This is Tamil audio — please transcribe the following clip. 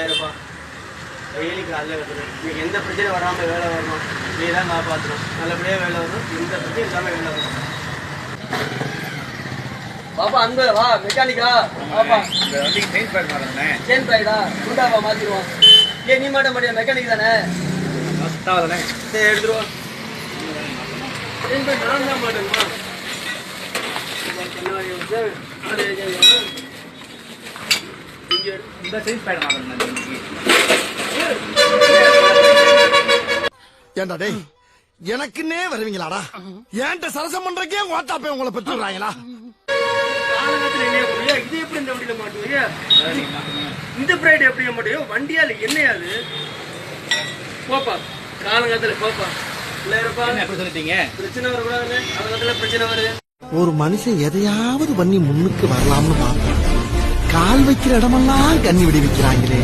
பிள்ளையாரப்பா டெய்லி காலையில் கட்டுறேன் இன்னைக்கு எந்த பிரச்சனையும் வராமல் வேலை வரணும். நீ தான் காப்பாற்றணும் நல்லபடியாக வேலை வரும் எந்த பிரச்சனையும் இல்லாமல் வேலை வரும் பாப்பா அன்பு. வா மெக்கானிக்கா பாப்பா இந்த வண்டிக்கு மாறேன் சேன் பிரைடா குண்டாப்பா மாற்றிடுவோம் ஏன் நீ மாட்ட மாட்டியா? மெக்கானிக் தானே? பத்தாவதுண்ணே சரி எடுத்துருவோம். சேன் பிரைட் நான் தான் மாட்டேங்கம்மா ஏண்டா டேய் எனக்குன்னே வருவீங்களாடா? ஏன்ட்ட சரசம் பண்றக்கே ஓட்டாப்பே உங்களை பெற்றுறாங்களா இது எப்படி இந்த வண்டியில மாட்டுவீங்க இந்த பிரைட் எப்படி மாட்டியோ வண்டியா இல்லை என்னையா அது போப்பா காலங்காலத்தில் போப்பா ஒரு மனுஷன் எதையாவது பண்ணி முன்னுக்கு வரலாம்னு பார்த்தான் கால் வைக்கிற இடமெல்லாம் கண்ணி விடி வைக்கிறாங்களே